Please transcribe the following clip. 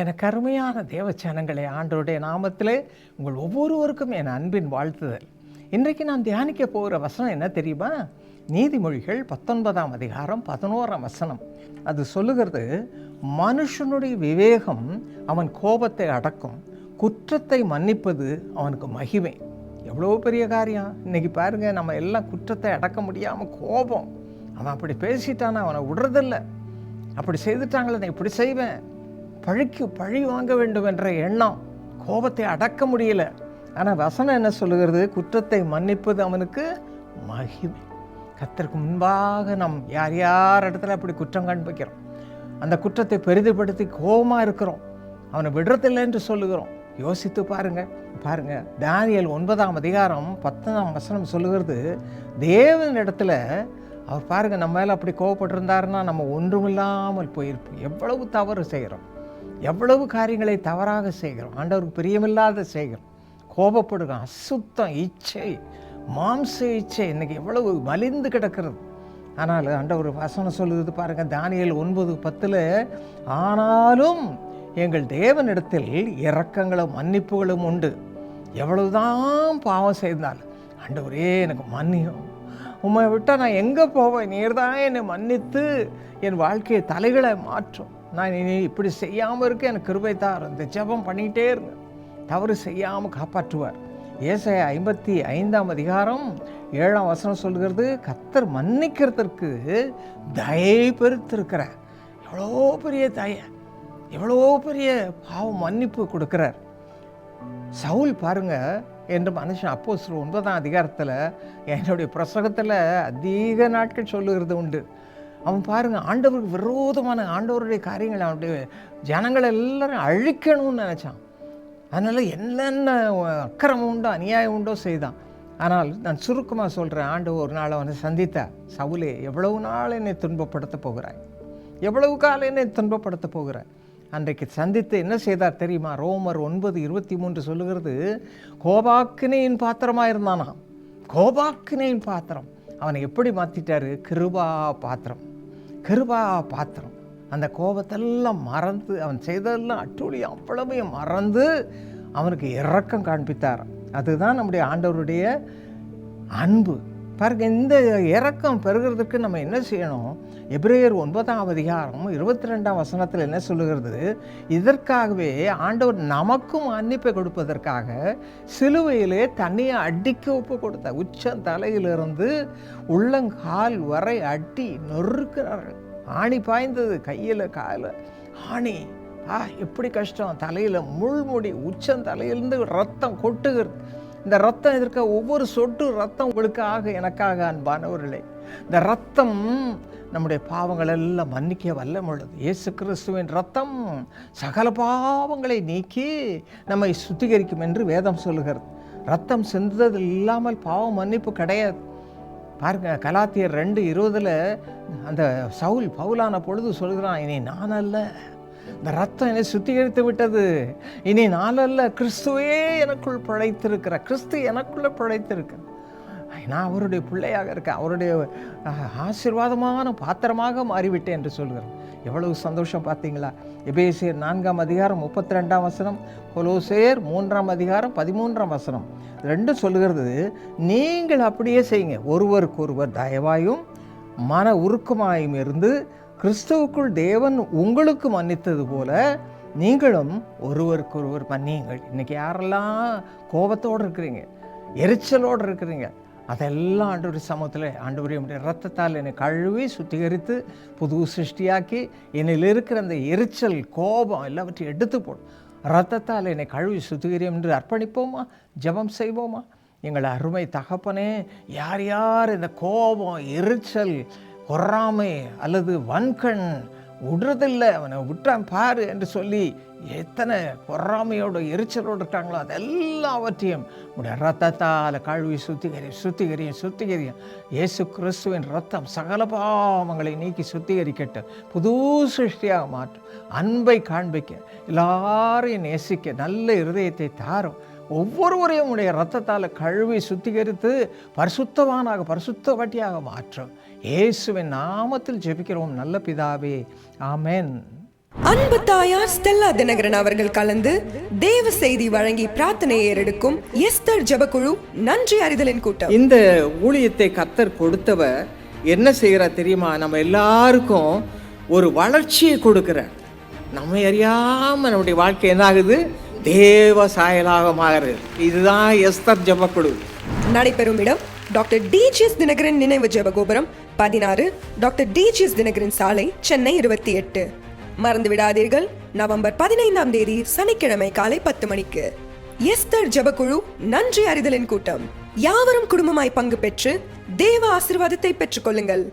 எனக்கு அருமையான தேவச்சனங்களே ஆண்டோடைய நாமத்திலே உங்கள் ஒவ்வொருவருக்கும் என் அன்பின் வாழ்த்துதல். இன்றைக்கு நான் தியானிக்க போகிற வசனம் என்ன தெரியுமா? நீதிமொழிகள் பத்தொன்பதாம் அதிகாரம் பதினோராம் வசனம். அது சொல்லுகிறது மனுஷனுடைய விவேகம் அவன் கோபத்தை அடக்கும் குற்றத்தை மன்னிப்பது அவனுக்கு மகிமை. எவ்வளோ பெரிய காரியம். இன்னைக்கு பாருங்க நம்ம எல்லாம் குற்றத்தை அடக்க முடியாமல் கோபம். அவன் அப்படி பேசிட்டானா அவனை விடுறதில்ல. அப்படி செய்துட்டாங்களே நான் இப்படி செய்வேன். பழிக்கு பழி வாங்க வேண்டும் என்ற எண்ணம் கோபத்தை அடக்க முடியல. ஆனால் வசனம் என்ன சொல்லுகிறது? குற்றத்தை மன்னிப்பது அவனுக்கு மகிமை. கத்தருக்கு முன்பாக நம் யார் யார் இடத்துல அப்படி குற்றம் காண்பிக்கிறோம்? அந்த குற்றத்தை பெரிதுபடுத்தி கோபமாக இருக்கிறோம். அவனை விடுறதில்லை என்று சொல்லுகிறோம். யோசித்து பாருங்க பாருங்க. தானியல் ஒன்பதாம் அதிகாரம் பத்தாம் வசனம் சொல்லுகிறது தேவன் இடத்துல அவர் பாருங்க நம்ம மேலே அப்படி கோவப்பட்டிருந்தாருன்னா நம்ம ஒன்றுமில்லாமல் போயிருப்போம். எவ்வளவு தவறு செய்கிறோம். எவ்வளவு காரியங்களை தவறாக செய்கிறோம் ஆண்டவருக்கு பிரியமில்லாத செய்கிறோம் கோபப்படுகிறோம் அசுத்தம் இச்சை மாம்ச இச்சை இன்னைக்கு எவ்வளவு மலிந்து கிடக்கிறது. ஆனால் ஆண்டவர் வசனம் சொல்லுது பாருங்கள் தானியல் ஒன்பது பத்தில் ஆனாலும் எங்கள் தேவனிடத்தில் இரக்கங்களும் மன்னிப்புகளும் உண்டு. எவ்வளவுதான் பாவம் செய்தால் ஆண்டவரே எனக்கு மன்னியும் உம்மை விட்டால் நான் எங்கே போவேன்? நீர் தான் என்னை மன்னித்து என் வாழ்க்கையை தலைகளை மாற்றும். நான் இனி இப்படி செய்யாமல் இருக்க எனக்கு கிருபை தான் இந்த ஜெபம் பண்ணிக்கிட்டே இருங்க. தவறு செய்யாமல் காப்பாற்றுவார். ஏசாய ஐம்பத்தி ஐந்தாம் அதிகாரம் ஏழாம் வசனம் சொல்கிறது கத்தர் மன்னிக்கிறதற்கு தயை பெருத்திருக்கிறார். எவ்வளோ பெரிய தயை எவ்வளோ பெரிய பாவம் மன்னிப்பு கொடுக்குறார். சவுல் பாருங்க என்று மனுஷன் அப்போ ஒன்பதாம் அதிகாரத்தில் என்னுடைய பிரசங்கத்தில் அதிக நாட்கள் சொல்லுகிறது உண்டு. அவன் பாருங்கள் ஆண்டவருக்கு விரோதமான ஆண்டவருடைய காரியங்களை அவனுடைய ஜனங்களை எல்லாரும் அழிக்கணும்னு நினச்சான். அதனால் என்னென்ன அக்கிரமம் உண்டோ அநியாயம் உண்டோ செய்தான். ஆனால் நான் சுருக்கமாக சொல்கிறேன் ஆண்டவர் ஒரு நாள் அவனை சந்தித்த சவுலே எவ்வளவு நாள் என்னை துன்பப்படுத்த போகிறாய்? எவ்வளவு காலம் என்னை துன்பப்படுத்த போகிறாய்? அன்றைக்கு சந்தித்து என்ன செய்தார் தெரியுமா? ரோமர் ஒன்பது இருபத்தி மூன்று சொல்லுகிறது கோபாக்கினையின் பாத்திரமாக இருந்தானா கோபாக்கினையின் பாத்திரம். அவனை எப்படி மாற்றிட்டாரு கிருபா பாத்திரம். கிருபா பாத்திரம். அந்த கோபத்தெல்லாம் மறந்து அவன் செய்ததெல்லாம் அட்டூழி அவ்வளவையும் மறந்து அவனுக்கு இரக்கம் காண்பித்தார். அதுதான் நம்முடைய ஆண்டவருடைய அன்பு. பாருங்க இந்த இறக்கம் பெறுகிறதுக்கு நம்ம என்ன செய்யணும்? எபிரேயர் ஒன்பதாம் அதிகாரம் இருபத்தி ரெண்டாம் வசனத்தில் என்ன சொல்லுகிறது? இதற்காகவே ஆண்டவர் நமக்கும் மன்னிப்பை கொடுப்பதற்காக சிலுவையிலே தண்ணியை அடிக்க ஒப்பு கொடுத்த உச்ச தலையிலிருந்து உள்ளங்கால் வரை அட்டி நொறுக்கிறார்கள். ஆணி பாய்ந்தது கையில் காலில் ஆணி ஆ எப்படி கஷ்டம்? தலையில் முள்முடி உச்சம் தலையிலிருந்து ரத்தம் கொட்டுகிறது. இந்த ரத்தம் எதிர்க்க ஒவ்வொரு சொட்டு ரத்தம் உங்களுக்காக எனக்காக அன்பானவர்களே. இந்த ரத்தம் நம்முடைய பாவங்கள் எல்லாம் மன்னிக்க வல்லமுள்ளது இயேசு கிறிஸ்துவின் ரத்தம் சகல பாவங்களை நீக்கி நம்மை சுத்திகரிக்கும் என்று வேதம் சொல்லுகிறது. ரத்தம் சிந்தது இல்லாமல் பாவம் மன்னிப்பு கிடையாது. பாருங்க கலாத்தியர் ரெண்டு இருபதில் அந்த சவுல் பவுலான பொழுது சொல்கிறான் இனி நான் அல்ல இந்த ரத்தம் என்னை சுத்திகரித்து விட்டது. இனி நான் அல்ல கிறிஸ்துவே எனக்குள் பிழைத்திருக்கிற கிறிஸ்து எனக்குள்ளே பிழைத்திருக்க நான் அவருடைய பிள்ளையாக இருக்கேன். அவருடைய ஆசீர்வாதமான பாத்திரமாக மாறிவிட்டேன் என்று சொல்கிறேன். எவ்வளவு சந்தோஷம் பார்த்தீங்களா? எபேசியர் நான்காம் அதிகாரம் முப்பத்தி ரெண்டாம் வசனம் கொலோசேர் மூன்றாம் அதிகாரம் பதிமூன்றாம் வசனம். ரெண்டும் சொல்லுகிறது நீங்கள் அப்படியே செய்யுங்க. ஒருவருக்கொருவர் தயவாயும் மன உருக்கமாயும் இருந்து கிறிஸ்துவுக்குள் தேவன் உங்களுக்கு மன்னித்தது போல நீங்களும் ஒருவருக்கொருவர் மன்னியுங்கள். இன்றைக்கி யாரெல்லாம் கோபத்தோடு இருக்கிறீங்க எரிச்சலோடு இருக்கிறீங்க அதெல்லாம் ஆண்டவர் சமூகத்தில் ஆண்டவரே உடைய ரத்தத்தால் என்னை கழுவி சுத்திகரித்து புது சிருஷ்டியாக்கி என்னில் இருக்கிற அந்த எரிச்சல் கோபம் எல்லாவற்றையும் எடுத்து போடும் ரத்தத்தால் என்னை கழுவி சுத்திகரியும் என்று அர்ப்பணிப்போமா? ஜெபம் செய்வோமா? எங்கள் அருமை தகப்பனே யார் யார் இந்த கோபம் எரிச்சல் பொறாமை அல்லது வன்கண் விடுறதில்லை அவனை விட்டான் பாரு என்று சொல்லி எத்தனை பொறாமையோட எரிச்சலோடு இருக்காங்களோ அதெல்லாவற்றையும் உடைய ரத்தத்தால் கழுவி சுத்திகரி சுத்திகரியும் சுத்திகரியும் இயேசு கிறிஸ்துவின் ரத்தம் சகல பாவங்களை நீக்கி சுத்திகரிக்கட்டு புது சிருஷ்டியாக மாற்றும். அன்பை காண்பிக்க எல்லாரையும் நேசிக்க நல்ல இருதயத்தை தாரும். ஒவ்வொருவரையும் உடைய ரத்தத்தால் கழுவி சுத்திகரித்து பரிசுத்தவானாக பரிசுத்தவட்டியாக மாற்றும். இயேசுவின் நாமத்தில் ஜெபிக்கிறோம். நல்ல பிதாவே ஆமென். அன்பு தாயார் ஸ்டெல்லா தினகரன் அவர்கள் கலந்து தேவ செய்தி வழங்கி பிரார்த்தனை ஏறெடுக்கும் எஸ்தர் ஜெபக்குழு நன்றி அறிதலின் கூட்டம். இந்த ஊழியத்தை கத்தர் கொடுத்தவர் என்ன செய்கிறார் தெரியுமா? நம்ம எல்லாருக்கும் ஒரு வளர்ச்சியை கொடுக்கிறார். நம்ம அறியாம நம்முடைய வாழ்க்கை என்ன ஆகுது தேவ சாயலாக மாறுது இதுதான் எஸ்தர் ஜபக்குழு. நடைபெறும் இடம் டாக்டர் டிஜிஎஸ் தினகரன் நினைவு ஜெபகோபுரம். பதினாறு டாக்டர் டிஜிஎஸ் தினகரன் சாலை சென்னை இருபத்தி எட்டு. மறந்து விடாதீர்கள். நவம்பர் பதினைந்தாம் தேதி சனிக்கிழமை காலை பத்து மணிக்கு. எஸ்தர் ஜபக்குழு நன்றி அறிதலின் கூட்டம். யாவரும் குடும்பமாய் பங்கு பெற்று தேவ ஆசீர்வாதத்தை பெற்றுக்கொள்ளுங்கள்.